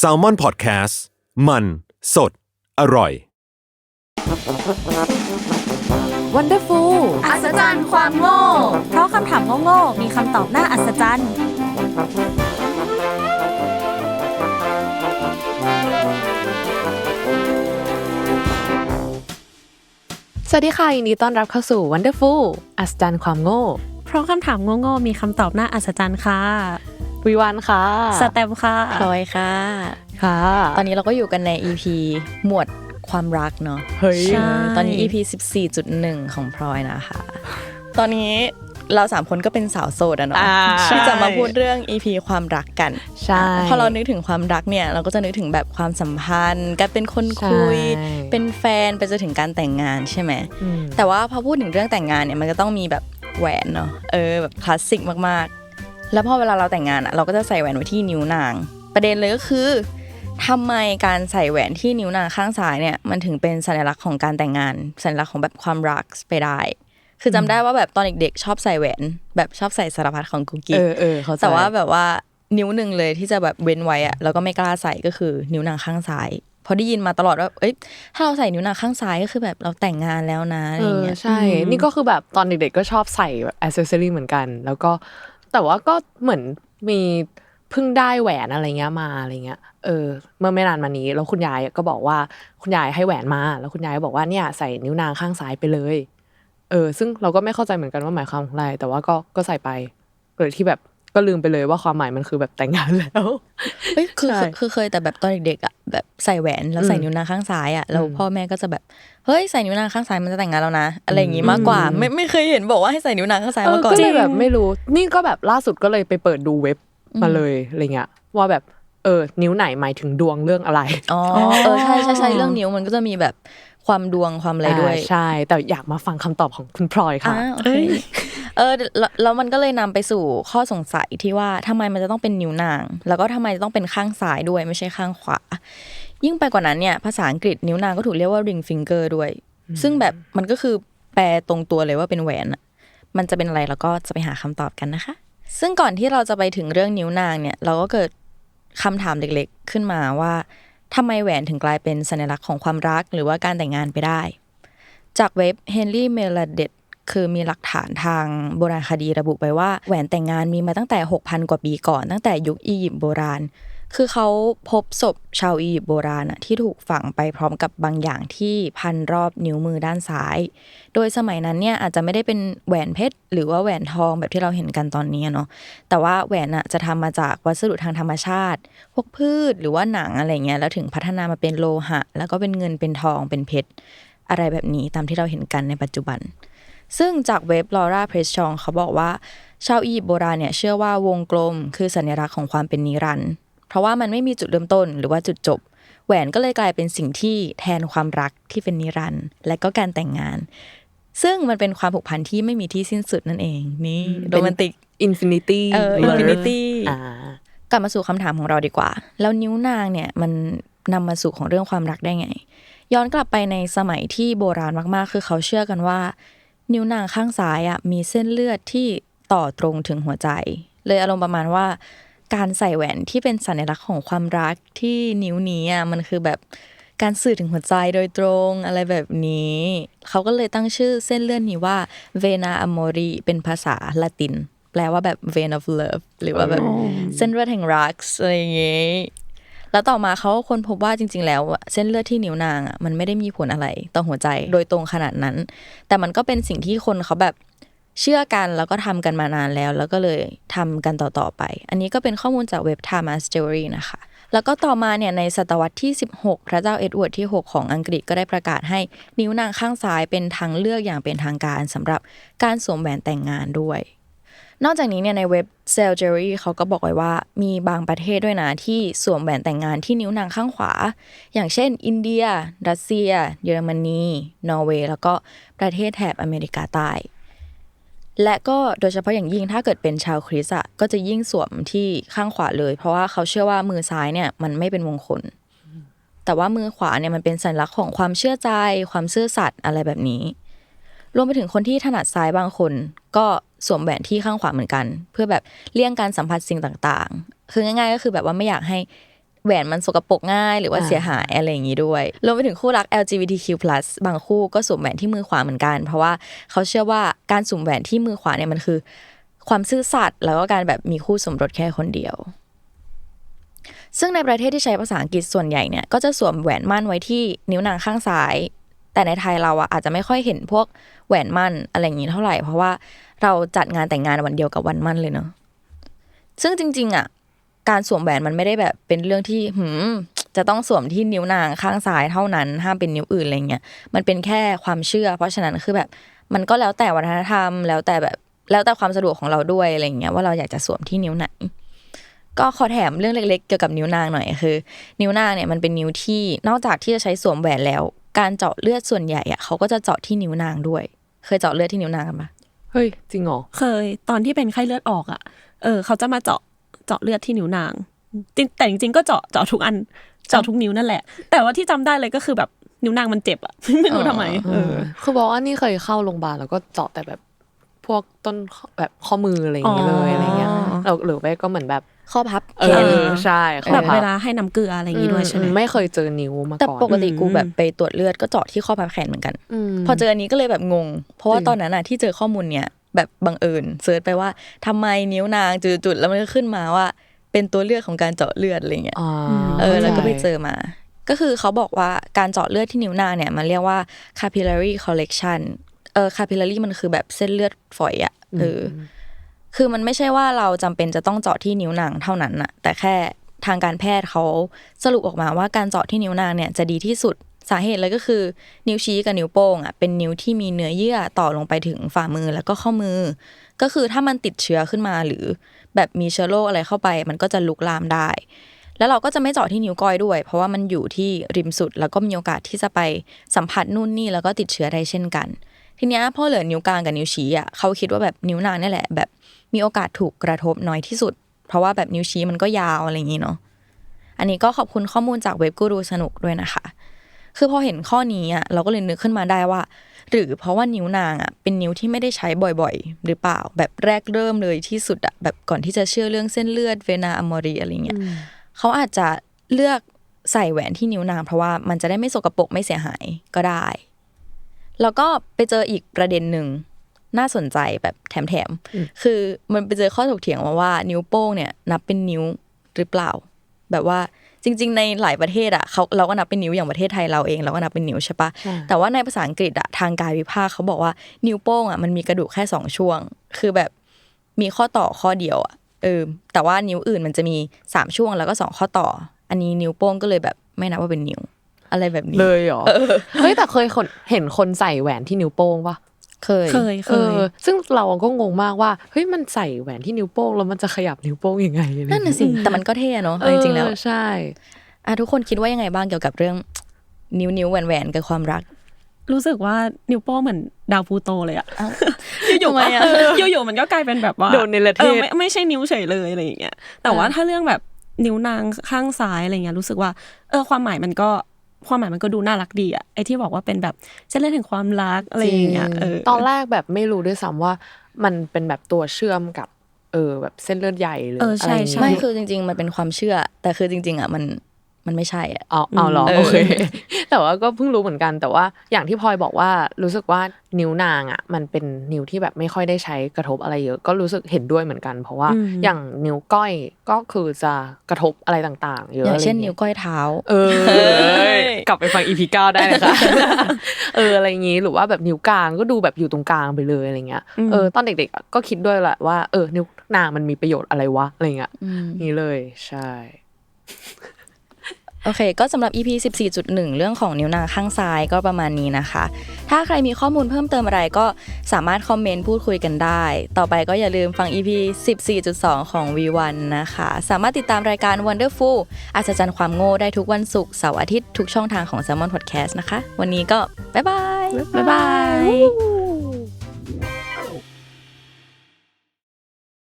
s a l ม o n PODCAST มัน สด อร่อย วันเดอร์ฟูลอัศจรรย์ความโง่ เพราะคำถามโง่ๆมีคำตอบน่าอัศจรรย์ สวัสดีค่ะยินดีต้อนรับเข้าสู่ Wonderful อัศจรรย์ความโง่ เพราะคำถามโง่ๆมีคำตอบน่าอัศจรรย์ค่ะ วิวันค่ะ สแตมป์ค่ะพลอยค่ะ ค่ะ ตอนนี้เราก็อยู่กันใน EP หมวดความรักเนาะเฮ้ยใช่ตอนนี้ EP 14.1 ของพลอยนะคะ ตอนนี้เราสามคนก็เป็นสาวโสดอะเนาะอ่าที่จะมาพูดเรื่อง EP ความรักกันใช่พอเรานึกถึงความรักเนี่ย เราก็จะนึกถึงแบบความสัมพันธ์การเป็นคนคุยใช่เป็นแฟนไปจนถึงการแต่งงานใช่ไหมอืมแต่ว่าพอพูดถึงเรื่องแต่งงานเนี่ยมันก็ต้องมีแบบแหวนเนาะเออแบบคลาสสิกมากๆ แล้วพอเวลาเราแต่งงานอะเราก็จะใส่แหวนไว้ที่นิ้วนาง ประเด็นเลยก็คือทำไมการใส่แหวนที่นิ้วนางข้างซ้ายเนี่ยมันถึงเป็นสัญลักษณ์ของการแต่งงาน สัญลักษณ์ของแบบความรักไปได้ คือจำได้ว่าแบบตอนเด็กๆ ชอบใส่แหวน แบบชอบใส่สารพัดของกุ๊กเอกิ๊กอเออเขาใจแต่ว่าแบบว่านิ้วหนึ่งเลยที่จะแบบเว้นไว้อะแล้วก็ไม่กล้าใส่ก็คือนิ้วนางข้างซ้ายเพอได้ยินมาตลอดว่า เอ้ย ถ้าเราใส่นิ้วนางข้างซ้ายก็คือแบบเราแต่งงานแล้วนะอะไรเออย่างอเงี้ย ใช่ นี่ก็คือแบบตอนเด็กๆก็ชอบใส่แบบอ c เซสซอรี่เหมือนกัน แล้วก็ แต่ว่าก็เหมือนมีเพิ่งได้แหวนอะไรเงี้ยมาอะไรเงี้ย เออ เมื่อไม่นานมานี้แล้วคุณยายก็บอกว่าคุณยายให้แหวนมา แล้วคุณยายก็บอกว่าเนี่ยใส่นิ้วนางข้างซ้ายไปเลย เออ ซึ่งเราก็ไม่เข้าใจเหมือนกันว่าหมายความอะไรแต่ว่าก็ก็ใส่ไปโดยที่แบบ ก็ลืมไปเลยว่าความหมายมันคือแบบแต่งงานแล้วเฮ้ยคือใช่คือเคยแต่แบบตอนเด็กๆอะแบบใส่แหวนแล้วใส่อืมนิ้วนางข้างซ้ายอะแล้วอืมพ่อแม่ก็จะแบบเฮ้ยใส่นิ้วนางข้างซ้ายมันจะแต่งงานแล้วนะ อะไรอย่างงี้มากกว่าอืมไม่ไม่เคยเห็นบอกว่าให้ใส่นิ้วนางข้างซ้ายเออมาก่อนก็เลยแบบไม่รู้ นี่ก็แบบล่าสุดก็เลยไปเปิดดูเว็บมาเลยอะไรเงี้ยว่าแบบเออนิ้วไหนหมายถึงดวงเรื่องอะไรอ๋อเออใช่ใช่ใช่เรื่องนิ้วมันก็จะมีแบบความดวงความอะไรด้วยาใช่ แต่อยากมาฟังคำตอบของคุณพลอยค่ะอ่าโอ เคเออแล้วแล้วมันก็เลยนำไปสู่ข้อสงสัยที่ว่าทำไมมันจะต้องเป็นนิ้วนาง แล้วก็ทำไมจะต้องเป็นข้างซ้ายด้วยไม่ใช่ข้างขวา ยิ่งไปกว่านั้นเนี่ยภาษาอังกฤษนิ้วนางก็ถูกเรียกว่า ring finger ด้วย ซึ่งแบบมันก็คือแปลตรงตัวเลยว่าเป็นแหวนอะมันจะเป็นอะไรแล้วก็จะไปหาคำตอบกันนะคะ ซึ่งก่อนที่เราจะไปถึงเรื่องนิ้วนางเนี่ยเราก็เกิดคำถามเล็กๆ ขึ้นมาว่าทำไมแหวนถึงกลายเป็นสัญลักษณ์ของความรักหรือว่าการแต่งงานไปได้ จากเว็บ Henry m e l a d e t คือมีหลักฐานทางโบราณคดีระบุไปว่าแหวนแต่งงานมีมาตั้งแต่ 6,000 กว่าปีก่อน ตั้งแต่ยุคอียิปต์โบราณ คือเขาพบศพชาวอียิปต์โบราณที่ถูกฝังไปพร้อมกับบางอย่างที่พันรอบนิ้วมือด้านซ้าย โดยสมัยนั้นเนี่ยอาจจะไม่ได้เป็นแหวนเพชรหรือว่าแหวนทองแบบที่เราเห็นกันตอนนี้เนาะ แต่ว่าแหวนอะจะทำมาจากวัสดุทางธรรมชาติ พวกพืชหรือว่าหนังอะไรเงี้ย แล้วถึงพัฒนามาเป็นโลหะ แล้วก็เป็นเงินเป็นทองเป็นเพชรอะไรแบบนี้ตามที่เราเห็นกันในปัจจุบัน ซึ่งจากเว็บ Laura p r e s s ชองเขาบอกว่า ชาวอียิปต์โบราณเนี่ยเชื่อว่าวงกลมคือสัญลักษณ์ของความเป็นนิรันดร์เพราะว่ามันไม่มีจุดเริ่มต้นหรือว่าจุดจบ แหวนก็เลยกลายเป็นสิ่งที่แทนความรักที่เป็นนิรันดร์และก็การแต่งงาน ซึ่งมันเป็นความผูกพันที่ไม่มีที่สิ้นสุดนั่นเอง นี่โรแมนติกอินฟินิตี้เออ infinity อ่ากลับมาสู่คำถามของเราดีกว่า แล้วนิ้วนางเนี่ยมันนำมาสู่ของเรื่องความรักได้ไง ย้อนกลับไปในสมัยที่โบราณมากๆ คือเขาเชื่อกันว่า นิ้วนางข้างซ้ายอะมีเส้นเลือดที่ต่อตรงถึงหัวใจ เลยอารมณ์ประมาณว่า การใส่แหวนที่เป็นสัญลักษณ์ของความรักที่นิ้วนี้อะมันคือแบบการสื่อถึงหัวใจโดยตรงอะไรแบบนี้ เขาก็เลยตั้งชื่อเส้นเลือดนี้ว่า vena amori เป็นภาษาละติน แปลว่าแบบ vein of love หรือว่าแบบเส้นเลือดแห่งรักอะไรอย่างเงี้ย แล้วต่อมาเขาค้นพบว่าจริง ๆ แล้วเส้นเลือดที่นิ้วนางอะมันไม่ได้มีผลอะไรต่อหัวใจโดยตรงขนาดนั้น แต่มันก็เป็นสิ่งที่คนเขาแบบเชื่อกันแล้วก็ทำกันมานานแล้ว แล้วก็เลยทำกันต่อ ๆ ไป อันนี้ก็เป็นข้อมูลจากเว็บ Time as Jewelry นะคะ แล้วก็ต่อมาเนี่ยในศตวรรษที่ 16 พระเจ้าเอ็ดเวิร์ดที่ 6 ของอังกฤษก็ได้ประกาศให้นิ้วนางข้างซ้ายเป็นทางเลือกอย่างเป็นทางการสำหรับการสวมแหวนแต่งงานด้วย นอกจากนี้เนี่ยในเว็บ s e l j e r y เขาก็บอกไว้ว่ามีบางประเทศด้วยนะ ที่สวมแหวนแต่งงานที่นิ้วนางข้างขวา อย่างเช่น อินเดีย รัสเซีย เยอรมนี นอร์เวย์ แล้วก็ประเทศแถบอเมริกาใต้ และก็โดยเฉพาะอย่างยิ่งถ้าเกิดเป็นชาวคริสต์อะก็จะยิ่งสวมที่ข้างขวาเลย เพราะว่าเขาเชื่อว่ามือซ้ายเนี่ยมันไม่เป็นมงคล แต่ว่ามือขวาเนี่ยมันเป็นสัญลักษณ์ของความเชื่อใจ ความซื่อสัตย์อะไรแบบนี้รวมไปถึงคนที่ถนัดซ้ายบางคน ก็ สวมแหวนที่ข้างขวาเหมือนกัน เพื่อแบบเลี่ยงการสัมผัสสิ่งต่างๆ คือง่าย ๆ ก็คือแบบว่าไม่อยากให้แหวนมันสกปรกง่ายหรือว่าอ่าเสียหายอะไรอย่างนี้ด้วยรวมไปถึงคู่รัก LGBTQ+ บางคู่ก็สวมแหวนที่มือขวาเหมือนกัน เพราะว่าเขาเชื่อว่าการสวมแหวนที่มือขวาเนี่ยมันคือ ความซื่อสัตย์แล้วก็การแบบมีคู่สมรสแค่คนเดียว ซึ่งในประเทศที่ใช้ภาษาอังกฤษส่วนใหญ่เนี่ยก็จะสวมแหวนมั่นไว้ที่นิ้วนางข้างซ้าย แต่ในไทยเราอะอาจจะไม่ค่อยเห็นพวกแหวนมั่นอะไรอย่างนี้เท่าไหร่เพราะว่า เราจัดงานแต่งงานวันเดียวกับวันมั่นเลยเนาะซึ่งจริง ๆ อะ การสวมแหวนมันไม่ได้แบบเป็นเรื่องที่หืมจะต้องสวมที่นิ้วนางข้างซ้ายเท่านั้นห้ามเป็นนิ้วอื่นอะไรเงี้ยมันเป็นแค่ความเชื่อ เพราะฉะนั้นคือแบบ มันก็แล้วแต่วัฒนธรรม แล้วแต่แบบแล้วแต่ความสะดวกของเราด้วยอะไรเงี้ยว่าเราอยากจะสวมที่นิ้วไหนก็ขอแถมเรื่องเล็กๆเกี่ยวกับนิ้วนางหน่อยคือ นิ้วนางเนี่ยมันเป็นนิ้วที่นอกจากที่จะใช้สวมแหวนแล้ว การเจาะเลือดส่วนใหญ่อะเขาก็จะเจาะที่นิ้วนางด้วย เคยเจาะเลือดที่นิ้วนางกันปะ เฮ้ย จริงเหรอ เคย ตอนที่เป็นไข้เลือดออกอะ เออ เขาจะมาเจาะเจาะเลือดที่นิ้วนางจริงแต่จริงๆก็เจาะเจาะทุกอัน เจาะทุกนิ้วนั่นแหละ แต่ว่าที่จำได้เลยก็คือแบบนิ้วนางมันเจ็บอะ ไม่รู้ทำไม เออ คือบอกว่านี่เคยเข้าโรงพยาบาลแล้วก็เจาะแต่แบบพวกต้นข้อแบบข้อมืออะไรอย่างเงี้ยเลยอะไรเงี้ยอ๋อเราหรือไปก็เหมือนแบบ ข้อพับเอแขนอใช่ข้อแบบพัเวลาให้น้ำเกลืออะไรอย่างงี้ด้วยใช่ไหมอืไม่เคยเจอนิ้วมาแต่ก่อนปกติกูอืมแบบไปตรวจเลือดก็เจาะที่ข้อพับแขนเหมือนกันมพอเจออันนี้ก็เลยแบบงง เพราะว่าจริงตอนนั้นอะที่เจอข้อมูลเนี้ยแบบบังเอิญเซิร์ชไปว่าทำไมนิ้วนางจุดๆแล้วมันก็ขึ้นมาว่า เป็นตัวเลือกของการเจาะเลือดอะไรเงี้ยอ่าเออแล้วก็ไปข้าใจเจอมา ก็คือเขาบอกว่าการเจาะเลือดที่นิ้วนางเนี่ยมันเรียกว่า capillary collection เออ capillary มันคือแบบเส้นเลือดฝอยอะเอออ คือมันไม่ใช่ว่าเราจำเป็นจะต้องเจาะที่นิ้วนางเท่านั้นอะแต่แค่ทางการแพทย์เขาสรุปออกมาว่าการเจาะที่นิ้วนางเนี่ยจะดีที่สุดสาเหตุเลยก็คือ นิ้วชี้กับนิ้วโป้งอะเป็นนิ้วที่มีเนื้อเยื่อต่อลงไปถึงฝ่ามือแล้วก็ข้อมือ ก็คือถ้ามันติดเชื้อขึ้นมาหรือแบบมีเชื้อโรคอะไรเข้าไป มันก็จะลุกลามได้ แล้วเราก็จะไม่เจาะที่นิ้วก้อยด้วย เพราะว่ามันอยู่ที่ริมสุดแล้วก็มีโอกาสที่จะไปสัมผัสนู่นนี่แล้วก็ติดเชื้อได้เช่นกัน ทีเนี้ยพอเหลือนิ้วกลางกับนิ้วชี้อะเขาคิดว่าแบบนิ้วนางนี่แหละ แบบมีโอกาสถูกกระทบน้อยที่สุด เพราะว่าแบบนิ้วชี้มันก็ยาวอะไรอย่างนี้เนาะอันนี้ก็ขอบคุณข้อมูลจากเว็บกูรูสนุกด้วยนะคะ คือพอเห็นข้อนี้อะเราก็เลยนึกขึ้นมาได้ว่า หรือเพราะว่านิ้วนางอะเป็นนิ้วที่ไม่ได้ใช้บ่อยๆ หรือเปล่า แบบแรกเริ่มเลยที่สุดอะแบบก่อนที่จะเชื่อเรื่องเส้นเลือดเวนาอมอรีอะไรเงี้ยเขาอาจจะเลือกใส่แหวนที่นิ้วนางเพราะว่ามันจะได้ไม่สกปรกไม่เสียหายก็ได้ แล้วก็ไปเจออีกประเด็นหนึ่งน่าสนใจแบบแถมๆ คือมันไปเจอข้อถกเถียงมาว่านิ้วโป้งเนี่ยนับเป็นนิ้วหรือเปล่า แบบว่าจริง ๆ ในหลายประเทศอะเขาเราก็นับเป็นนิ้วอย่างประเทศไทยเราเองเราก็นับเป็นนิ้วใช่ปะใช่แต่ว่าในภาษาอังกฤษอะทางกายวิภาคเขาบอกว่านิ้วโป้งอะมันมีกระดูกแค่สองช่วง คือแบบมีข้อต่อข้อเดียวอะเออแต่ว่านิ้วอื่นมันจะมีสามช่วงแล้วก็สองข้อต่อ อันนี้นิ้วโป้งก็เลยแบบไม่นับว่าเป็นนิ้ว อะไรแบบนี้เลยเหรอเฮ้ยแต่เคยคนเห็นคนใส่แหวนที่นิ้วโป้งปะเคยเคยเคเอยอซึ่งเราก็งงมากว่าเฮ้ยมันใส่แหวนที่นิ้วโป้งแล้วมันจะขยับนิ้วโป้งยังไงอะไรนั่นน่ะสิแต่มันก็เท่เนาะเอาจริงๆแล้วเออใช่อะทุกคนคิดว่ายังไงบ้างเกี่ยวกับเรื่องนิ้วนิ้วแหวนแหวนกับความรัก รู้สึกว่านิ้วโป้งเหมือนดาวพลูโตเลยอะอ้าวอยู่ทำไมอะๆเอออยู่ๆมันก็กลายเป็นแบบว่าโดนเนรเทศออไม่ไม่ใช่นิ้วเฉยเลยอะไรอย่างเงี้ยแต่ว่าอ่าถ้าเรื่องแบบนิ้วนางข้างซ้ายอะไรเงี้ยรู้สึกว่า เออความหมายมันก็ ความหมายมันก็ดูน่ารักดีอะไอที่บอกว่าเป็นแบบเส้นเลือดแห่งความรักอะไรอย่างเงี้ยเออตอนแรกแบบไม่รู้ด้วยซ้ำว่ามันเป็นแบบตัวเชื่อมกับเออแบบเส้นเลือดใหญ่หรือเออใช่อะไรอย่างใช่ไม่เงี้ยคือจริง ๆ มันเป็นความเชื่อ แต่คือจริง ๆอะมันมันไม่ใช่อะอ๋อเอาเหรอเออโอเค แต่ว่าก็เพิ่งรู้เหมือนกัน แต่ว่าอย่างที่พลอยบอกว่ารู้สึกว่านิ้วนางอะ มันเป็นนิ้วที่แบบไม่ค่อยได้ใช้กระทบอะไรเยอะ ก็รู้สึกเห็นด้วยเหมือนกัน เพราะว่าอืมอย่างนิ้วก้อยก็คือจะกระทบอะไรต่าง ๆ เยอะอย่างเช่นะไรนิ้วก้อยเท้า เออกลับไปฟังอีพีเก้าได้นะคะเอออะไรอย่างงี้หรือว่าแบบนิ้วกลางก็ดูแบบอยู่ตรงกลางไปเลยอะไรเงี้ยอืมเออตอนเด็กๆอะก็คิดด้วยแหละว่าเออนิ้วนางมันมีประโยชน์อะไรวะอะไรเงี้ยอืมนี่เลยใช่ โอเค ก็สำหรับ EP 14.1 เรื่องของนิ้วนางข้างซ้ายก็ประมาณนี้นะคะ ถ้าใครมีข้อมูลเพิ่มเติมอะไรก็สามารถคอมเมนต์พูดคุยกันได้ ต่อไปก็อย่าลืมฟัง EP 14.2 ของ V1 นะคะ สามารถติดตามรายการ Wonderful อัศจรรย์ความโง่ได้ทุกวันศุกร์เสาร์อาทิตย์ทุกช่องทางของ Salmon Podcast นะคะ วันนี้ก็บ๊ายบาย บ๊ายบาย